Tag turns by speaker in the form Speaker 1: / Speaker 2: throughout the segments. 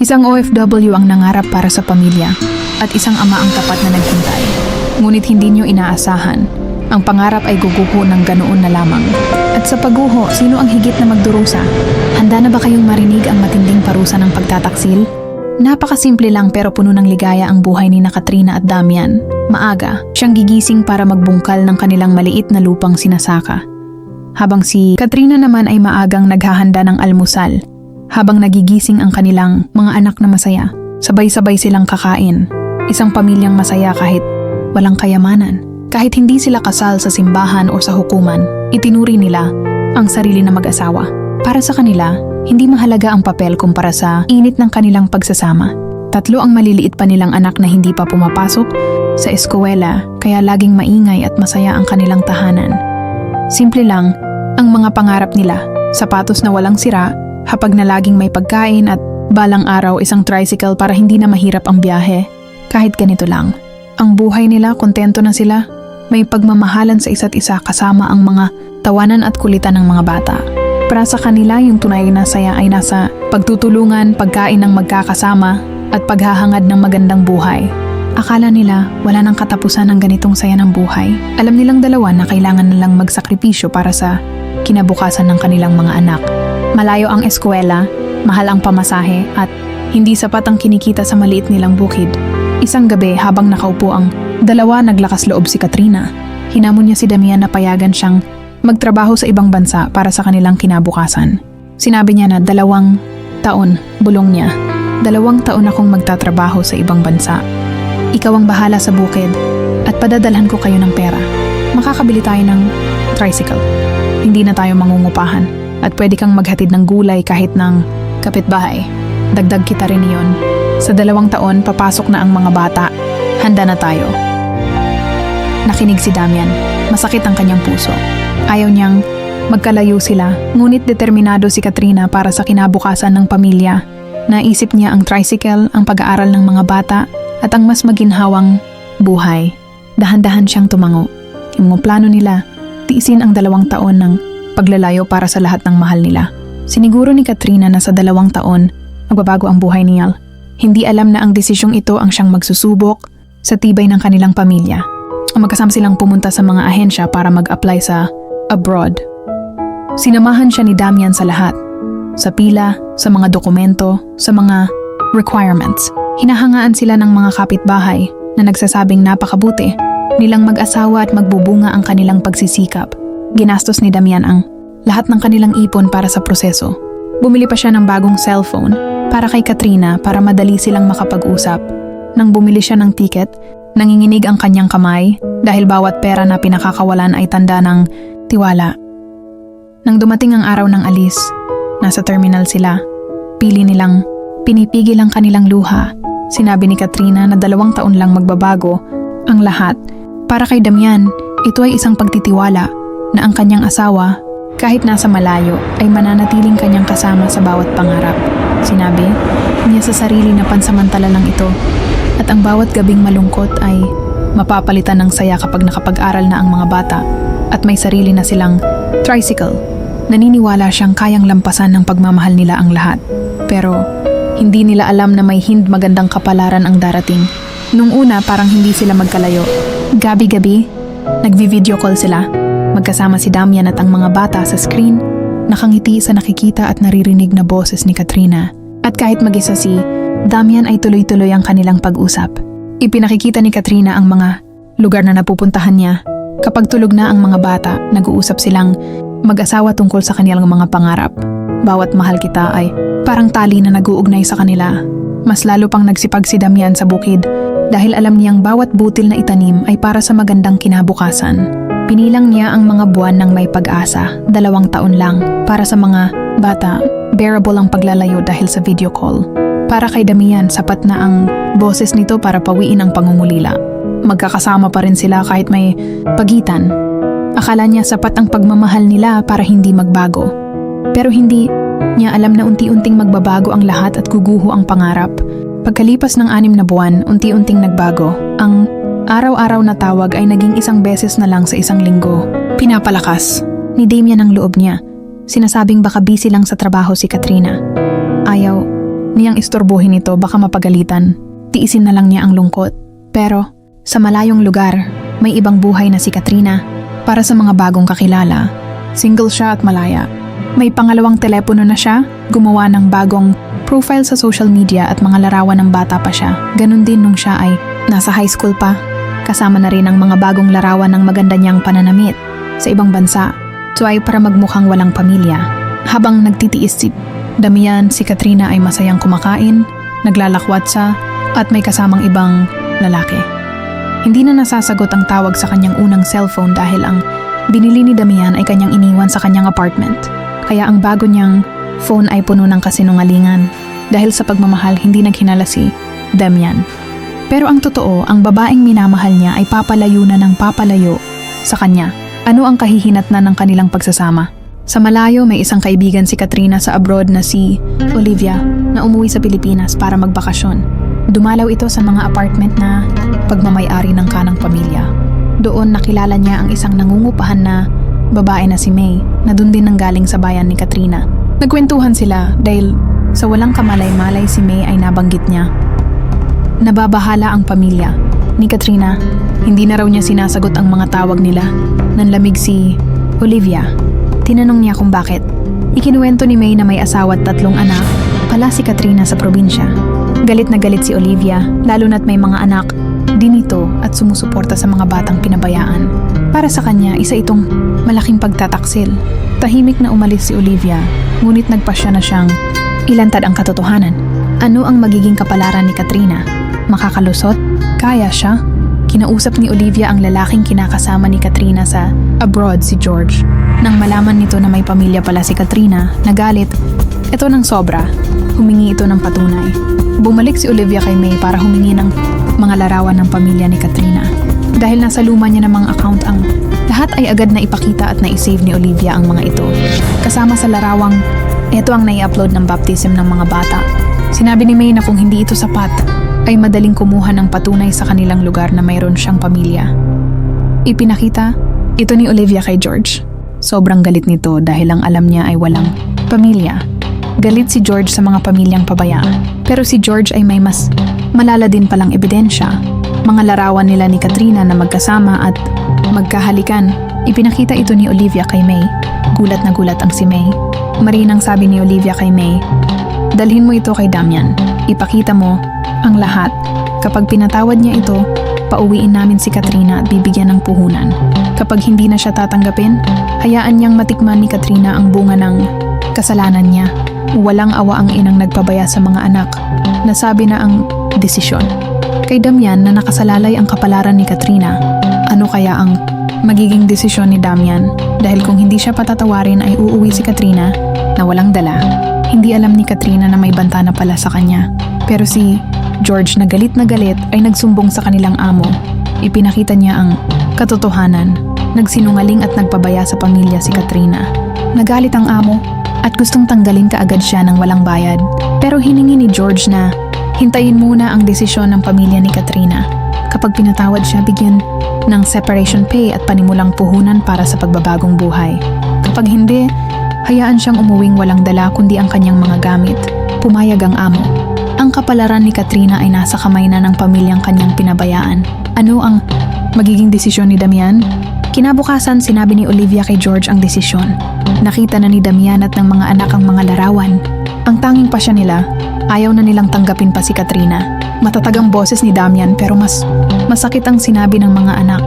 Speaker 1: Isang OFW ang nangarap para sa pamilya at isang ama ang tapat na naghintay. Ngunit hindi niyo inaasahan. Ang pangarap ay guguho ng ganoon na lamang. At sa pagguho, sino ang higit na magdurusa? Handa na ba kayong marinig ang matinding parusa ng pagtataksil? Napakasimple lang pero puno ng ligaya ang buhay ni na Katrina at Damian. Maaga, siyang gigising para magbungkal ng kanilang maliit na lupang sinasaka. Habang si Katrina naman ay maagang naghahanda ng almusal. Habang nagigising ang kanilang mga anak na masaya, sabay-sabay silang kakain. Isang pamilyang masaya kahit walang kayamanan. Kahit hindi sila kasal sa simbahan o sa hukuman, itinuri nila ang sarili na mag-asawa. Para sa kanila, hindi mahalaga ang papel kumpara sa init ng kanilang pagsasama. Tatlo ang maliliit pa nilang anak na hindi pa pumapasok sa eskwela kaya laging maingay at masaya ang kanilang tahanan. Simple lang ang mga pangarap nila, sapatos na walang sira, hapag na laging may pagkain at balang araw isang tricycle para hindi na mahirap ang biyahe. Kahit ganito lang. Ang buhay nila, kontento na sila. May pagmamahalan sa isa't isa kasama ang mga tawanan at kulitan ng mga bata. Para sa kanila, yung tunay na saya ay nasa pagtutulungan, pagkain ng magkakasama, at paghahangad ng magandang buhay. Akala nila wala nang katapusan ng ganitong saya ng buhay. Alam nilang dalawa na kailangan nilang magsakripisyo para sa kinabukasan ng kanilang mga anak. Malayo ang eskwela, mahal ang pamasahe at hindi sapat ang kinikita sa maliit nilang bukid. Isang gabi habang nakaupo ang dalawa naglakas loob si Katrina. Hinamon niya si Damian na payagan siyang magtrabaho sa ibang bansa para sa kanilang kinabukasan. Sinabi niya na dalawang taon, bulong niya. Dalawang taon akong magtatrabaho sa ibang bansa. Ikaw ang bahala sa bukid at padadalhan ko kayo ng pera. Makakabili tayo ng tricycle. Hindi na tayo mangungupahan at pwede kang maghatid ng gulay kahit ng kapitbahay. Dagdag kita rin iyon. Sa dalawang taon, papasok na ang mga bata. Handa na tayo. Nakinig si Damian. Masakit ang kanyang puso. Ayaw niyang magkalayo sila, ngunit determinado si Katrina para sa kinabukasan ng pamilya. Naisip niya ang tricycle, ang pag-aaral ng mga bata, at ang mas maginhawang buhay. Dahan-dahan siyang tumango. Yung plano nila, tiisin ang dalawang taon ng paglalayo para sa lahat ng mahal nila. Siniguro ni Katrina na sa dalawang taon, magbabago ang buhay niya. Hindi alam na ang desisyong ito ang siyang magsusubok sa tibay ng kanilang pamilya. Magkasama silang pumunta sa mga ahensya para mag-apply sa abroad. Sinamahan siya ni Damian sa lahat. Sa pila, sa mga dokumento, sa mga requirements. Hinahangaan sila ng mga kapitbahay na nagsasabing napakabuti nilang mag-asawa at magbubunga ang kanilang pagsisikap. Ginastos ni Damian ang lahat ng kanilang ipon para sa proseso. Bumili pa siya ng bagong cellphone para kay Katrina para madali silang makapag-usap. Nang bumili siya ng ticket, nanginginig ang kanyang kamay dahil bawat pera na pinakakawalan ay tanda ng tiwala. Nang dumating ang araw ng alis, nasa terminal sila. Pili nilang pinipigil ang kanilang luha. Sinabi ni Katrina na dalawang taon lang magbabago ang lahat. Para kay Damian, ito ay isang pagtitiwala na ang kanyang asawa, kahit nasa malayo, ay mananatiling kanyang kasama sa bawat pangarap. Sinabi niya sa sarili na pansamantala lang ito at ang bawat gabing malungkot ay mapapalitan ng saya kapag nakapag-aral na ang mga bata at may sarili na silang tricycle. Naniniwala siyang kayang lampasan ng pagmamahal nila ang lahat. Pero hindi nila alam na may hind magandang kapalaran ang darating. Nung una parang hindi sila magkalayo. Gabi-gabi, nagvi-video call sila. Magkasama si Damian at ang mga bata sa screen, nakangiti sa nakikita at naririnig na boses ni Katrina. At kahit mag-isa si Damian ay tuloy-tuloy ang kanilang pag-usap. Ipinakikita ni Katrina ang mga lugar na napupuntahan niya. Kapag tulog na ang mga bata, nag-uusap silang mag-asawa tungkol sa kanilang mga pangarap. Bawat mahal kita ay parang tali na nag-uugnay sa kanila. Mas lalo pang nagsipag si Damian sa bukid dahil alam niyang bawat butil na itanim ay para sa magandang kinabukasan. Pinilang niya ang mga buwan ng may pag-asa, dalawang taon lang, para sa mga bata, bearable ang paglalayo dahil sa video call. Para kay Damian, sapat na ang boses nito para pawiin ang pangungulila. Magkakasama pa rin sila kahit may pagitan. Akala niya sapat ang pagmamahal nila para hindi magbago. Pero hindi niya alam na unti-unting magbabago ang lahat at guguho ang pangarap. Pagkalipas ng anim na buwan, unti-unting nagbago. Ang araw-araw na tawag ay naging isang beses na lang sa isang linggo. Pinapalakas ni Damian ang loob niya. Sinasabing baka busy lang sa trabaho si Katrina. Ayaw niyang istorbohin ito baka mapagalitan. Tiisin na lang niya ang lungkot. Pero, sa malayong lugar, may ibang buhay na si Katrina. Para sa mga bagong kakilala, single siya at malaya. May pangalawang telepono na siya, gumawa ng bagong profile sa social media at mga larawan ng bata pa siya. Ganon din nung siya ay nasa high school pa. Kasama na rin ang mga bagong larawan ng maganda niyang pananamit sa ibang bansa. Ito ay para magmukhang walang pamilya. Habang nagtitiis si Damian, si Katrina ay masayang kumakain, naglalakwat sa at may kasamang ibang lalaki. Hindi na nasasagot ang tawag sa kanyang unang cellphone dahil ang binili ni Damian ay kanyang iniwan sa kanyang apartment. Kaya ang bago niyang phone ay puno ng kasinungalingan dahil sa pagmamahal hindi naghinala si Damian. Pero ang totoo, ang babaeng minamahal niya ay papalayo na ng papalayo sa kanya. Ano ang kahihinatnan ng kanilang pagsasama? Sa malayo, may isang kaibigan si Katrina sa abroad na si Olivia na umuwi sa Pilipinas para magbakasyon. Dumalaw ito sa mga apartment na pagmamayari ng kanang pamilya. Doon nakilala niya ang isang nangungupahan na babae na si May na doon din nanggaling sa bayan ni Katrina. Nagkwentuhan sila dahil sa walang kamalay-malay si May ay nabanggit niya. Nababahala ang pamilya. Ni Katrina, hindi na raw niya sinasagot ang mga tawag nila. Nanlamig si Olivia. Tinanong niya kung bakit. Ikinuwento ni May na may asawa at tatlong anak, pala si Katrina sa probinsya. Galit na galit si Olivia, lalo na't may mga anak din ito at sumusuporta sa mga batang pinabayaan. Para sa kanya, isa itong malaking pagtataksil. Tahimik na umalis si Olivia, ngunit nagpasya na siyang ilantad ang katotohanan. Ano ang magiging kapalaran ni Katrina? Makakalusot? Kaya siya? Kinausap ni Olivia ang lalaking kinakasama ni Katrina sa abroad si George. Nang malaman nito na may pamilya pala si Katrina, nagalit. Ito ng sobra. Humingi ito ng patunay. Bumalik si Olivia kay May para humingi ng mga larawan ng pamilya ni Katrina. Dahil nasa luma niya namang account ang lahat ay agad na ipakita at na-save ni Olivia ang mga ito. Kasama sa larawang, ito ang nai-upload ng baptism ng mga bata. Sinabi ni May na kung hindi ito sapat, ay madaling kumuha ng patunay sa kanilang lugar na mayroon siyang pamilya. Ipinakita ito ni Olivia kay George. Sobrang galit nito dahil ang alam niya ay walang pamilya. Galit si George sa mga pamilyang pabaya. Pero si George ay may mas malala din palang ebidensya. Mga larawan nila ni Katrina na magkasama at magkahalikan. Ipinakita ito ni Olivia kay May. Gulat na gulat ang si May. Marinang sabi ni Olivia kay May, Dalhin mo ito kay Damian. Ipakita mo ang lahat. Kapag pinatawad niya ito, pauwiin namin si Katrina at bibigyan ng puhunan. Kapag hindi na siya tatanggapin, hayaan niyang matikman ni Katrina ang bunga ng kasalanan niya. Walang awa ang inang nagpabaya sa mga anak. Nasabi na ang desisyon. Kay Damian na nakasalalay ang kapalaran ni Katrina. Ano kaya ang magiging desisyon ni Damian? Dahil kung hindi siya patatawarin ay uuwi si Katrina na walang dala. Hindi alam ni Katrina na may banta na pala sa kanya. Pero si George na galit na galit ay nagsumbong sa kanilang amo. Ipinakita niya ang katotohanan. Nagsinungaling at nagpabaya sa pamilya si Katrina. Nagalit ang amo at gustong tanggalin kaagad siya ng walang bayad. Pero hiningi ni George na hintayin muna ang desisyon ng pamilya ni Katrina. Kapag pinatawad siya, bigyan ng separation pay at panimulang puhunan para sa pagbabagong buhay. Kapag hindi, hayaan siyang umuwing walang dala kundi ang kanyang mga gamit. Pumayag ang amo. Ang kapalaran ni Katrina ay nasa kamay na ng pamilyang kanyang pinabayaan. Ano ang magiging desisyon ni Damian? Kinabukasan, sinabi ni Olivia kay George ang desisyon. Nakita na ni Damian at ng mga anak ang mga larawan. Ang tanging pasya nila, ayaw na nilang tanggapin pa si Katrina. Matatag ang boses ni Damian pero mas masakit ang sinabi ng mga anak.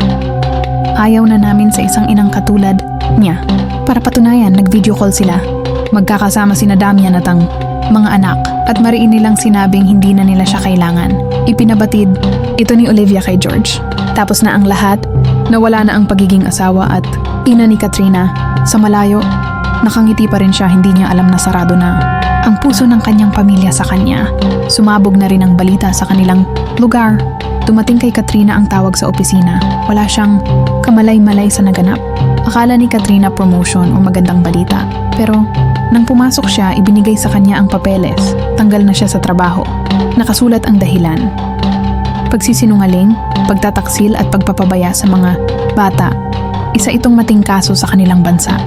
Speaker 1: Ayaw na namin sa isang inang katulad niya. Para patunayan, nag-video call sila. Magkakasama sina Damian at ang mga anak at mariin nilang sinabing hindi na nila siya kailangan. Ipinabatid ito ni Olivia kay George. Tapos na ang lahat, nawala na ang pagiging asawa at ina ni Katrina. Sa malayo, nakangiti pa rin siya hindi niya alam na sarado na ang puso ng kanyang pamilya sa kanya. Sumabog na rin ang balita sa kanilang lugar. Dumating kay Katrina ang tawag sa opisina. Wala siyang kamalay-malay sa naganap. Akala ni Katrina promotion o magandang balita. Pero nang pumasok siya, ibinigay sa kanya ang papeles. Tanggal na siya sa trabaho. Nakasulat ang dahilan. Pagsisinungaling, pagtataksil at pagpapabaya sa mga bata. Isa itong mating kaso sa kanilang bansa.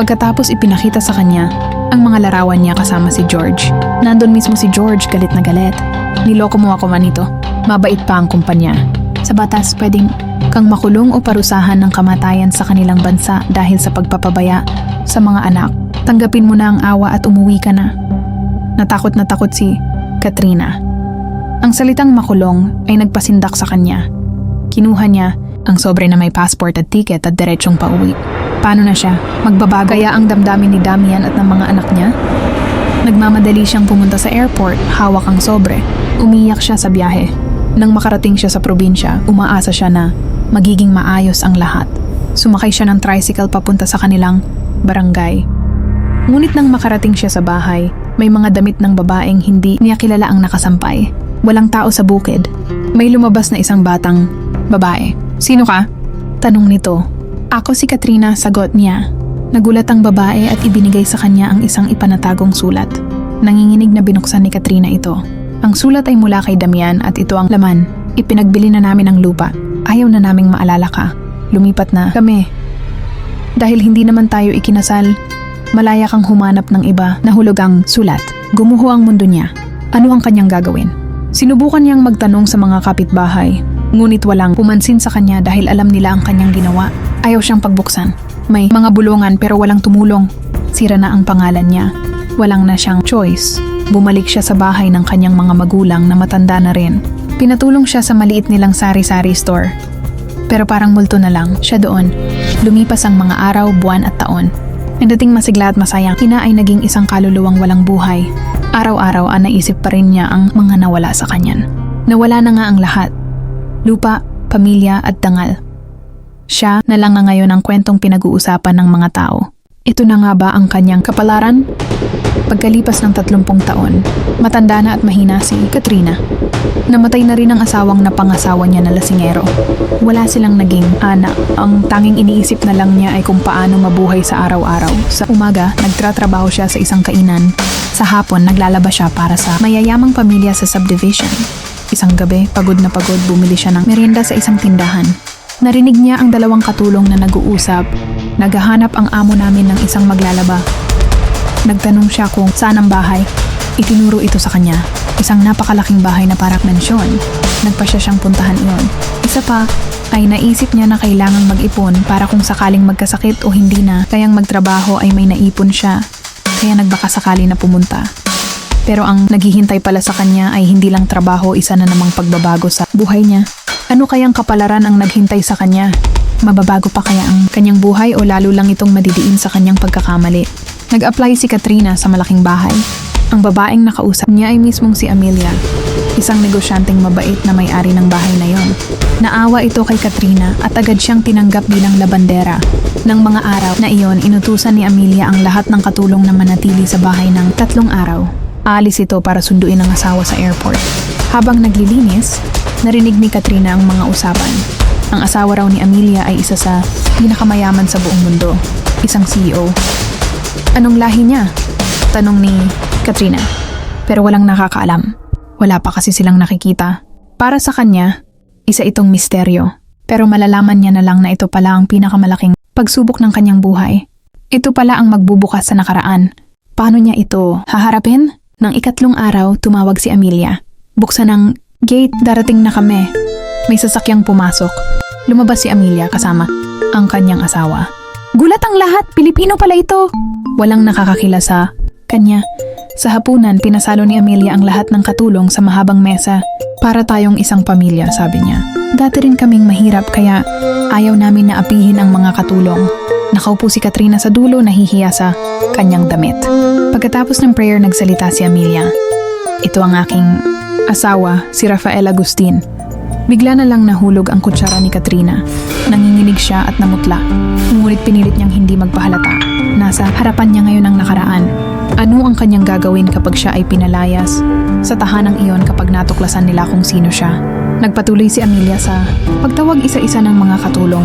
Speaker 1: Pagkatapos ipinakita sa kanya ang mga larawan niya kasama si George. Nandun mismo si George galit na galit. Niloko mo ako manito. Mabait pa ang kumpanya. Sa batas, pwedeng kang makulong o parusahan ng kamatayan sa kanilang bansa dahil sa pagpapabaya sa mga anak. Tanggapin mo na ang awa at umuwi ka na. Natakot na takot si Katrina. Ang salitang makulong ay nagpasindak sa kanya. Kinuha niya ang sobre na may passport at ticket at diretsong pauwi. Paano na siya? Magbabago kaya ang damdamin ni Damian at ng mga anak niya? Nagmamadali siyang pumunta sa airport, hawak ang sobre. Umiyak siya sa biyahe. Nang makarating siya sa probinsya, umaasa siya na magiging maayos ang lahat. Sumakay siya ng tricycle papunta sa kanilang barangay. Ngunit nang makarating siya sa bahay, may mga damit ng babaeng hindi niya kilala ang nakasampay. Walang tao sa bukid. May lumabas na isang batang babae. Sino ka? Tanong nito. Ako si Katrina, sagot niya. Nagulat ang babae at ibinigay sa kanya ang isang ipanatagong sulat. Nanginginig na binuksan ni Katrina ito. Ang sulat ay mula kay Damian at ito ang laman. Ipinagbili na namin ang lupa. Ayaw na naming maalala ka. Lumipat na kami. Dahil hindi naman tayo ikinasal, malaya kang humanap ng iba na hulog ang sulat. Gumuho ang mundo niya. Ano ang kanyang gagawin? Sinubukan niyang magtanong sa mga kapitbahay, ngunit walang pumansin sa kanya dahil alam nila ang kanyang ginawa. Ayaw siyang pagbuksan. May mga bulungan pero walang tumulong. Sira na ang pangalan niya. Walang na siyang choice. Bumalik siya sa bahay ng kanyang mga magulang na matanda na rin. Pinatulong siya sa maliit nilang sari-sari store. Pero parang multo na lang siya doon. Lumipas ang mga araw, buwan at taon. Nagdating masigla at masayang, ina ay naging isang kaluluwang walang buhay. Araw-araw ang naisip pa rin niya ang mga nawala sa kanyan. Nawala na nga ang lahat. Lupa, pamilya at dangal. Siya na lang nga ngayon ang kwentong pinag-uusapan ng mga tao. Ito na nga ba ang kanyang kapalaran? Pagkalipas ng 30 taon, matanda na at mahina si Katrina. Namatay na rin ang asawang napangasawa niya na lasingero. Wala silang naging anak. Ang tanging iniisip na lang niya ay kung paano mabuhay sa araw-araw. Sa umaga, nagtratrabaho siya sa isang kainan. Sa hapon, naglalaba siya para sa mayayamang pamilya sa subdivision. Isang gabi, pagod na pagod, bumili siya ng merienda sa isang tindahan. Narinig niya ang dalawang katulong na nag-uusap. Naghahanap ang amo namin ng isang maglalaba. Nagtanong siya kung saan ang bahay. Itinuro ito sa kanya. Isang napakalaking bahay na parang mensyon. Nagpa siya siyang puntahan iyon. Isa pa, ay naisip niya na kailangang mag-ipon para kung sakaling magkasakit o hindi na, kayang magtrabaho ay may naipon siya. Kaya nagbaka sakali na pumunta. Pero ang naghihintay pala sa kanya ay hindi lang trabaho, isa na namang pagbabago sa buhay niya. Ano kayang kapalaran ang naghintay sa kanya? Mababago pa kaya ang kanyang buhay o lalo lang itong madidiin sa kanyang pagkakamali? Nag-apply si Katrina sa malaking bahay. Ang babaeng nakausap niya ay mismong si Amelia, isang negosyanteng mabait na may-ari ng bahay na yon. Naawa ito kay Katrina at agad siyang tinanggap bilang labandera. Nang mga araw na iyon, inutusan ni Amelia ang lahat ng katulong na manatili sa bahay ng tatlong araw. Aalis ito para sunduin ang asawa sa airport. Habang naglilinis, narinig ni Katrina ang mga usapan. Ang asawa raw ni Amelia ay isa sa pinakamayaman sa buong mundo, isang CEO. Anong lahi niya? Tanong ni Katrina. Pero walang nakakaalam. Wala pa kasi silang nakikita. Para sa kanya, isa itong misteryo. Pero malalaman niya na lang na ito pala ang pinakamalaking pagsubok ng kanyang buhay. Ito pala ang magbubukas sa nakaraan. Paano niya ito haharapin? Nang ikatlong araw, tumawag si Amelia. Buksan ang gate, darating na kami. May sasakyang pumasok. Lumabas si Amelia kasama ang kanyang asawa. Gulat ang lahat, Pilipino pala ito. Walang nakakakila sa kanya. Sa hapunan, pinasalo ni Amelia ang lahat ng katulong sa mahabang mesa. Para tayong isang pamilya, sabi niya. Dati rin kaming mahirap kaya ayaw namin na apihin ang mga katulong. Nakaupo si Katrina sa dulo nahihiya sa kanyang damit. Pagkatapos ng prayer, nagsalita si Amelia. Ito ang aking asawa, si Rafael Agustin. Bigla na lang nahulog ang kutsara ni Katrina. Nanginginig siya at namutla. Ngunit pinilit niyang hindi magpahalata. Nasa harapan niya ngayon ang nakaraan. Ano ang kanyang gagawin kapag siya ay pinalayas? Sa tahanang iyon kapag natuklasan nila kung sino siya. Nagpatuloy si Amelia sa pagtawag isa-isa ng mga katulong.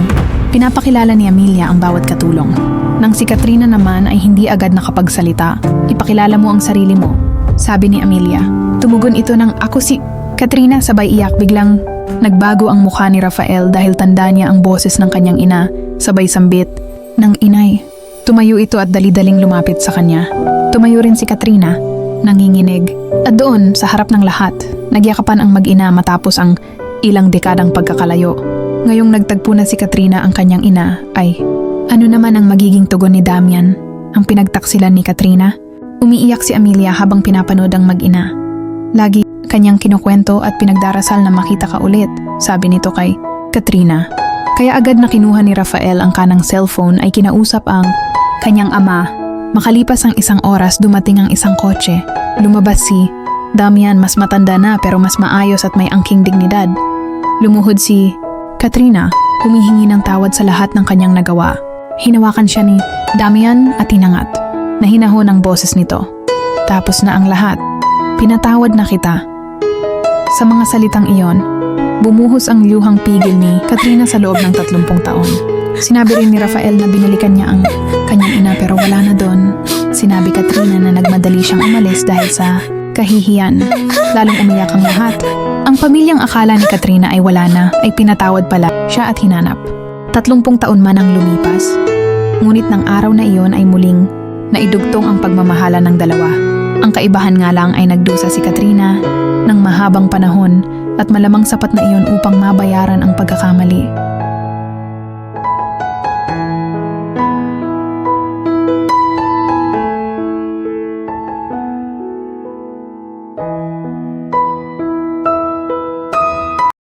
Speaker 1: Pinapakilala ni Amelia ang bawat katulong. Nang si Katrina naman ay hindi agad nakapagsalita. Ipakilala mo ang sarili mo, sabi ni Amelia. Tumugon ito ng ako si Katrina sabay iyak biglang nagbago ang mukha ni Rafael dahil tanda niya ang boses ng kanyang ina sabay sambit ng inay. Tumayo ito at dali-daling lumapit sa kanya. Tumayo rin si Katrina, nanginginig. At doon, sa harap ng lahat, nagyakapan ang mag-ina matapos ang ilang dekadang pagkakalayo. Ngayong nagtagpo na si Katrina ang kanyang ina, ay ano naman ang magiging tugon ni Damian? Ang pinagtaksilan ni Katrina? Umiiyak si Amelia habang pinapanood ang mag-ina. Lagi kanyang kinukwento at pinagdarasal na makita ka ulit, sabi nito kay Katrina. Kaya agad na kinuha ni Rafael ang kanang cellphone ay kinausap ang kanyang ama. Makalipas ang isang oras dumating ang isang kotse. Lumabas si Damian mas matanda na pero mas maayos at may angking dignidad. Lumuhod si Katrina, humihingi ng tawad sa lahat ng kanyang nagawa. Hinawakan siya ni Damian at tinangat. Nahinahon ang boses nito. Tapos na ang lahat. Pinatawad na kita. Sa mga salitang iyon, bumuhos ang luhang pigil ni Katrina sa loob ng 30 taon. Sinabi rin ni Rafael na binalikan niya ang kanyang ina pero wala na doon. Sinabi Katrina na nagmadali siyang umalis dahil sa kahihiyan. Lalong umiyak ang lahat. Ang pamilyang akala ni Katrina ay wala na ay pinatawad pala siya at hinanap. Tatlumpung taon man ang lumipas. Ngunit ng araw na iyon ay muling naidugtong ang pagmamahala ng dalawa. Ang kaibahan nga lang ay nagdusa si Katrina ng mahabang panahon at malamang sapat na iyon upang mabayaran ang pagkakamali